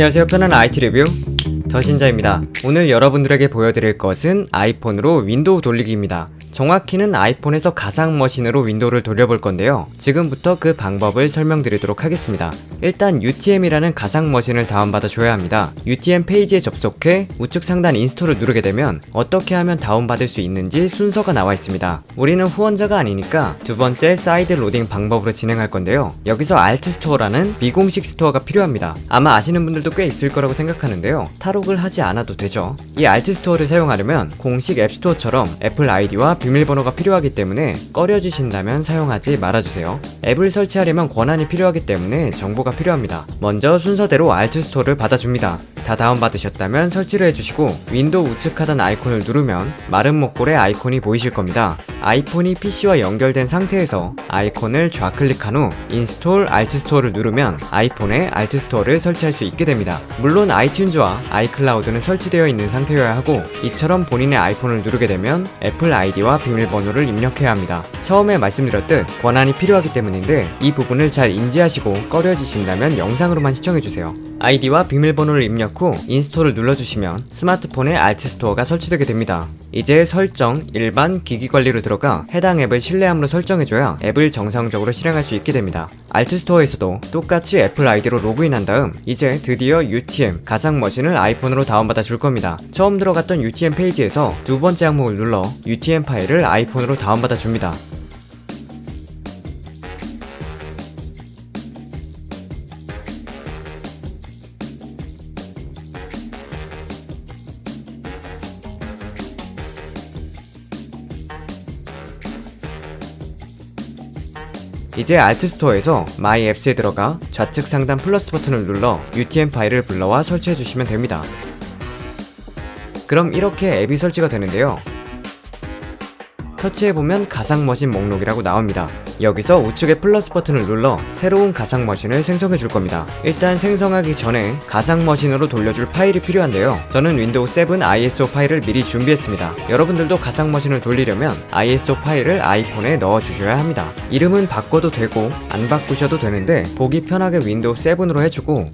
안녕하세요. 편한 IT 리뷰 더신자입니다. 오늘 여러분들에게 보여드릴 것은 아이폰으로 윈도우 돌리기입니다. 정확히는 아이폰에서 가상 머신으로 윈도우를 돌려볼 건데요. 지금부터 그 방법을 설명드리도록 하겠습니다. 일단 UTM이라는 가상 머신을 다운받아 줘야 합니다. UTM 페이지에 접속해 우측 상단 인스톨을 누르게 되면 어떻게 하면 다운받을 수 있는지 순서가 나와 있습니다. 우리는 후원자가 아니니까 두 번째 사이드 로딩 방법으로 진행할 건데요. 여기서 알트 스토어라는 비공식 스토어가 필요합니다. 아마 아시는 분들도 꽤 있을 거라고 생각하는데요. 탈옥을 하지 않아도 되죠. 이 알트 스토어를 사용하려면 공식 앱 스토어처럼 애플 아이디와 비밀번호가 필요하기 때문에 꺼려지신다면 사용하지 말아주세요. 앱을 설치하려면 권한이 필요하기 때문에 정보가 필요합니다. 먼저 순서대로 알트 스토어를 받아줍니다. 다 다운받으셨다면 설치를 해주시고 윈도우 우측 하단 아이콘을 누르면 마른 목골의 아이콘이 보이실 겁니다. 아이폰이 PC와 연결된 상태에서 아이콘을 좌클릭한 후 인스톨 알트 스토어를 누르면 아이폰에 알트 스토어를 설치할 수 있게 됩니다. 물론 아이튠즈와 아이클라우드는 설치되어 있는 상태여야 하고 이처럼 본인의 아이폰을 누르게 되면 애플 아이디와 비밀번호를 입력해야 합니다. 처음에 말씀드렸듯 권한이 필요하기 때문인데 이 부분을 잘 인지하시고 꺼려지신다면 영상으로만 시청해주세요. 아이디와 비밀번호를 입력 후 인스톨을 눌러주시면 스마트폰에 알트 스토어가 설치되게 됩니다. 이제 설정, 일반, 기기 관리로 들어가 해당 앱을 신뢰함으로 설정해줘야 앱을 정상적으로 실행할 수 있게 됩니다. 알트 스토어에서도 똑같이 애플 아이디로 로그인한 다음 이제 드디어 UTM 가상 머신을 아이폰으로 다운받아 줄 겁니다. 처음 들어갔던 UTM 페이지에서 두 번째 항목을 눌러 UTM 파일을 아이폰으로 다운받아 줍니다. 이제 알트 스토어에서 마이 앱스에 들어가 좌측 상단 플러스 버튼을 눌러 UTM 파일을 불러와 설치해 주시면 됩니다. 그럼 이렇게 앱이 설치가 되는데요. 터치해보면 가상 머신 목록이라고 나옵니다. 여기서 우측에 플러스 버튼을 눌러 새로운 가상 머신을 생성해 줄 겁니다. 일단 생성하기 전에 가상 머신으로 돌려줄 파일이 필요한데요. 저는 윈도우 7 ISO 파일을 미리 준비했습니다. 여러분들도 가상 머신을 돌리려면 ISO 파일을 아이폰에 넣어 주셔야 합니다. 이름은 바꿔도 되고 안 바꾸셔도 되는데 보기 편하게 윈도우 7으로 해주고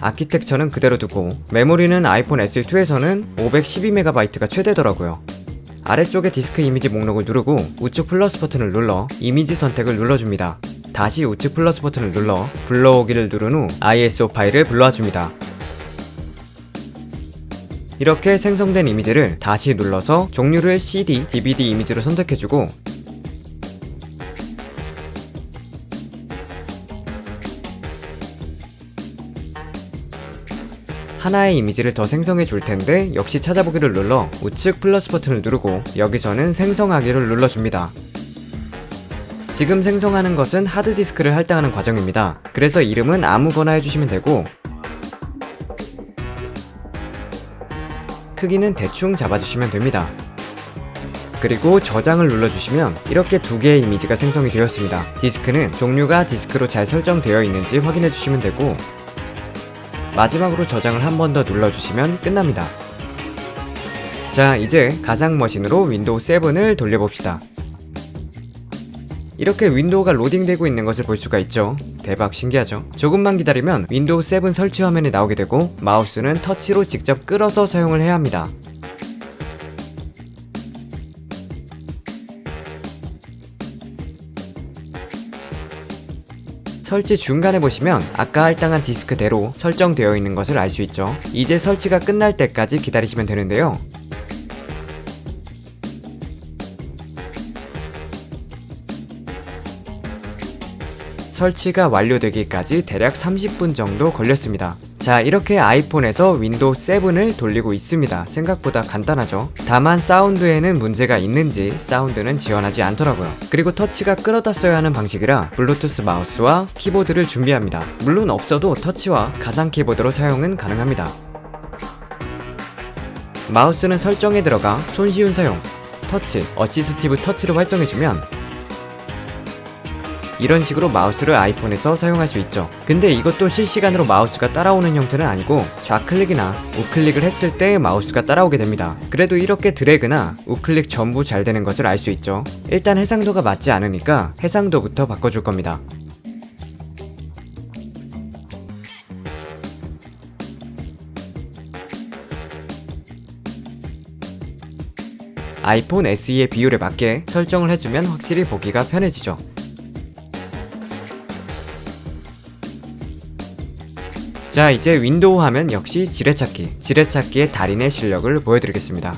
아키텍처는 그대로 두고 메모리는 아이폰 SE2에서는 512MB가 최대더라고요. 아래쪽에 디스크 이미지 목록을 누르고 우측 플러스 버튼을 눌러 이미지 선택을 눌러줍니다. 다시 우측 플러스 버튼을 눌러 불러오기를 누른 후 ISO 파일을 불러와 줍니다. 이렇게 생성된 이미지를 다시 눌러서 종류를 CD, DVD 이미지로 선택해주고 하나의 이미지를 더 생성해 줄 텐데 역시 찾아보기를 눌러 우측 플러스 버튼을 누르고 여기서는 생성하기를 눌러줍니다. 지금 생성하는 것은 하드디스크를 할당하는 과정입니다. 그래서 이름은 아무거나 해주시면 되고 크기는 대충 잡아주시면 됩니다. 그리고 저장을 눌러주시면 이렇게 두 개의 이미지가 생성이 되었습니다. 디스크는 종류가 디스크로 잘 설정되어 있는지 확인해 주시면 되고 마지막으로 저장을 한 번 더 눌러주시면 끝납니다. 자, 이제 가상 머신으로 윈도우 7을 돌려봅시다. 이렇게 윈도우가 로딩되고 있는 것을 볼 수가 있죠. 대박 신기하죠? 조금만 기다리면 윈도우 7 설치 화면이 나오게 되고 마우스는 터치로 직접 끌어서 사용을 해야 합니다. 설치 중간에 보시면 아까 할당한 디스크대로 설정되어 있는 것을 알 수 있죠. 이제 설치가 끝날 때까지 기다리시면 되는데요. 설치가 완료되기까지 대략 30분 정도 걸렸습니다. 자, 이렇게 아이폰에서 윈도우 7을 돌리고 있습니다. 생각보다 간단하죠? 다만 사운드에는 문제가 있는지 사운드는 지원하지 않더라고요. 그리고 터치가 끌어다 써야 하는 방식이라 블루투스 마우스와 키보드를 준비합니다. 물론 없어도 터치와 가상 키보드로 사용은 가능합니다. 마우스는 설정에 들어가 손쉬운 사용, 터치, 어시스티브 터치를 활성해주면 이런 식으로 마우스를 아이폰에서 사용할 수 있죠. 근데 이것도 실시간으로 마우스가 따라오는 형태는 아니고 좌클릭이나 우클릭을 했을 때 마우스가 따라오게 됩니다. 그래도 이렇게 드래그나 우클릭 전부 잘 되는 것을 알 수 있죠. 일단 해상도가 맞지 않으니까 해상도부터 바꿔줄 겁니다. 아이폰 SE의 비율에 맞게 설정을 해주면 확실히 보기가 편해지죠. 자 이제 윈도우 하면 역시 지뢰찾기 지뢰찾기의 달인의 실력을 보여드리겠습니다.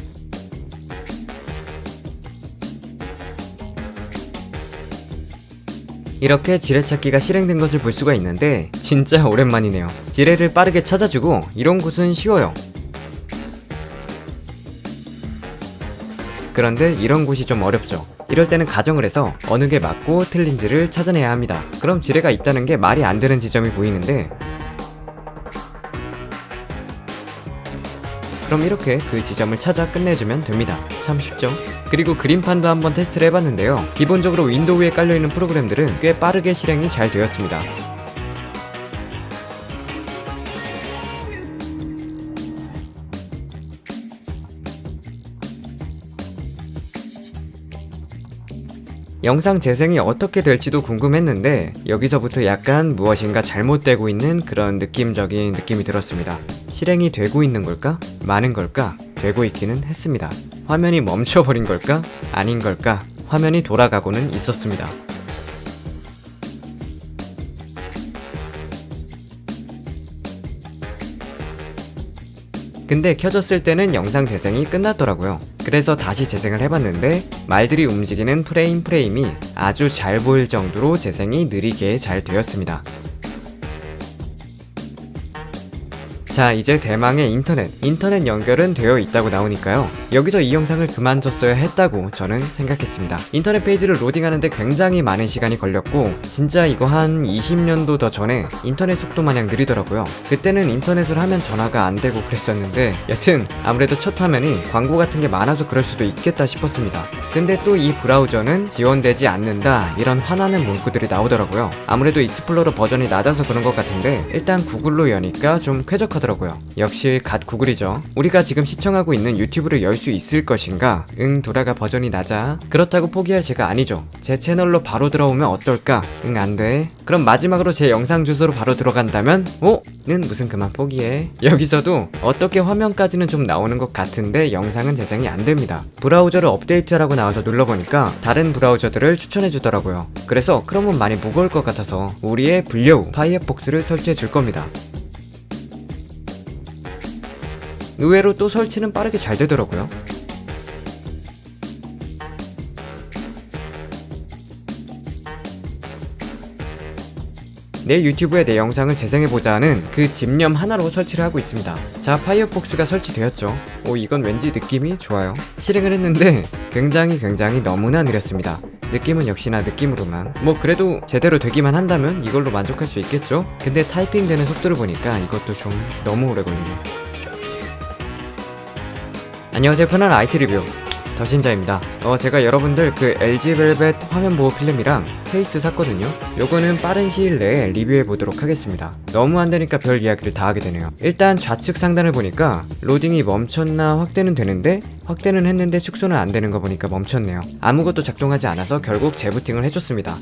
이렇게 지뢰찾기가 실행된 것을 볼 수가 있는데 진짜 오랜만이네요. 지뢰를 빠르게 찾아주고 이런 곳은 쉬워요. 그런데 이런 곳이 좀 어렵죠. 이럴 때는 가정을 해서 어느 게 맞고 틀린지를 찾아내야 합니다. 그럼 지뢰가 있다는 게 말이 안 되는 지점이 보이는데 그럼 이렇게 그 지점을 찾아 끝내주면 됩니다. 참 쉽죠? 그리고 그림판도 한번 테스트를 해봤는데요. 기본적으로 윈도우에 깔려있는 프로그램들은 꽤 빠르게 실행이 잘 되었습니다. 영상 재생이 어떻게 될지도 궁금했는데 여기서부터 약간 무엇인가 잘못되고 있는 그런 느낌적인 느낌이 들었습니다. 실행이 되고 있는 걸까? 많은 걸까? 되고 있기는 했습니다. 화면이 멈춰버린 걸까? 아닌 걸까? 화면이 돌아가고는 있었습니다. 근데 켜졌을 때는 영상 재생이 끝났더라고요. 그래서 다시 재생을 해봤는데 말들이 움직이는 프레임 프레임이 아주 잘 보일 정도로 재생이 느리게 잘 되었습니다. 자 이제 대망의 인터넷. 인터넷 연결은 되어 있다고 나오니까요. 여기서 이 영상을 그만 뒀어야 했다고 저는 생각했습니다. 인터넷 페이지를 로딩하는데 굉장히 많은 시간이 걸렸고 진짜 이거 한 20년도 더 전에 인터넷 속도 마냥 느리더라고요. 그때는 인터넷을 하면 전화가 안 되고 그랬었는데 여튼 아무래도 첫 화면이 광고 같은 게 많아서 그럴 수도 있겠다 싶었습니다. 근데 또 이 브라우저는 지원되지 않는다 이런 화나는 문구들이 나오더라고요. 아무래도 익스플로러 버전이 낮아서 그런 것 같은데 일단 구글로 여니까 좀 쾌적하더라고요 역시 갓 구글이죠. 우리가 지금 시청하고 있는 유튜브를 열 수 있을 것인가? 응 돌아가 버전이 낮아. 그렇다고 포기할 제가 아니죠. 제 채널로 바로 들어오면 어떨까? 응 안 돼. 그럼 마지막으로 제 영상 주소로 바로 들어간다면? 어? 는 무슨 그만 포기해. 여기서도 어떻게 화면까지는 좀 나오는 것 같은데 영상은 재생이 안 됩니다. 브라우저를 업데이트하라고 나와서 눌러보니까 다른 브라우저들을 추천해 주더라고요. 그래서 크롬은 많이 무거울 것 같아서 우리의 불려우 파이어폭스를 설치해 줄 겁니다 의외로 또 설치는 빠르게 잘 되더라고요. 내 유튜브에 내 영상을 재생해보자는 그 집념 하나로 설치를 하고 있습니다. 자, 파이어폭스가 설치되었죠. 오, 이건 왠지 느낌이 좋아요. 실행을 했는데 굉장히 굉장히 너무나 느렸습니다. 느낌은 역시나 느낌으로만. 뭐 그래도 제대로 되기만 한다면 이걸로 만족할 수 있겠죠? 근데 타이핑 되는 속도를 보니까 이것도 좀 너무 오래 걸리네. 안녕하세요 편한 IT 리뷰. 더신자입니다. 어 제가 여러분들 그 LG벨벳 화면 보호 필름이랑 케이스 샀거든요. 요거는 빠른 시일 내에 리뷰해 보도록 하겠습니다. 너무 안 되니까 별 이야기를 다 하게 되네요. 일단 좌측 상단을 보니까 로딩이 멈췄나 확대는 되는데 확대는 했는데 축소는 안 되는 거 보니까 멈췄네요. 아무것도 작동하지 않아서 결국 재부팅을 해줬습니다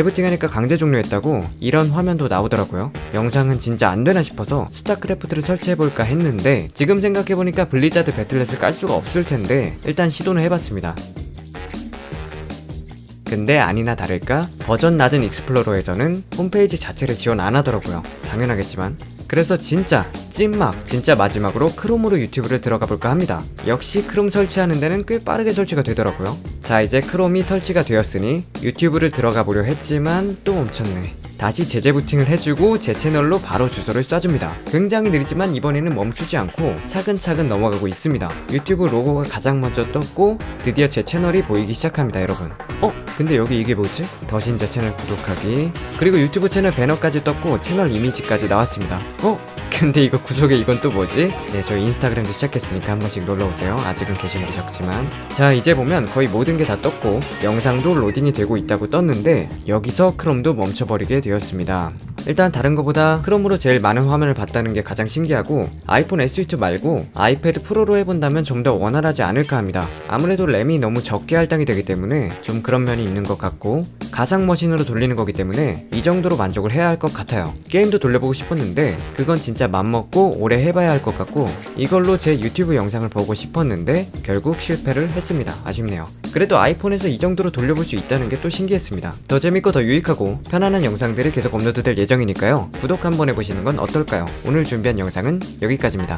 재부팅하니까 강제 종료했다고 이런 화면도 나오더라고요. 영상은 진짜 안 되나 싶어서 스타크래프트를 설치해볼까 했는데 지금 생각해보니까 블리자드 배틀넷을 깔 수가 없을 텐데 일단 시도는 해봤습니다. 근데 아니나 다를까 버전 낮은 익스플로러에서는 홈페이지 자체를 지원 안 하더라고요. 당연하겠지만 그래서 진짜 찐막 진짜 마지막으로 크롬으로 유튜브를 들어가 볼까 합니다. 역시 크롬 설치하는 데는 꽤 빠르게 설치가 되더라고요. 자 이제 크롬이 설치가 되었으니 유튜브를 들어가 보려 했지만 또 멈췄네. 다시 재재부팅을 해주고 제 채널로 바로 주소를 쏴줍니다. 굉장히 느리지만 이번에는 멈추지 않고 차근차근 넘어가고 있습니다. 유튜브 로고가 가장 먼저 떴고 드디어 제 채널이 보이기 시작합니다 여러분. 어? 근데 여기 이게 뭐지? 더신자 채널 구독하기 그리고 유튜브 채널 배너까지 떴고 채널 이미지까지 나왔습니다. 어? 근데 이거 구석에 이건 또 뭐지? 네, 저 인스타그램도 시작했으니까 한 번씩 놀러오세요. 아직은 게시물이 적지만. 자, 이제 보면 거의 모든 게 다 떴고, 영상도 로딩이 되고 있다고 떴는데, 여기서 크롬도 멈춰버리게 되었습니다. 일단 다른 것보다 크롬으로 제일 많은 화면을 봤다는 게 가장 신기하고 아이폰 SE2 말고 아이패드 프로로 해본다면 좀 더 원활하지 않을까 합니다. 아무래도 램이 너무 적게 할당이 되기 때문에 좀 그런 면이 있는 것 같고 가상 머신으로 돌리는 거기 때문에 이 정도로 만족을 해야 할 것 같아요. 게임도 돌려보고 싶었는데 그건 진짜 맘먹고 오래 해봐야 할 것 같고 이걸로 제 유튜브 영상을 보고 싶었는데 결국 실패를 했습니다. 아쉽네요. 그래도 아이폰에서 이 정도로 돌려볼 수 있다는 게 또 신기했습니다. 더 재밌고 더 유익하고 편안한 영상들이 계속 업로드될 예정이니까요. 구독 한번 해보시는 건 어떨까요? 오늘 준비한 영상은 여기까지입니다.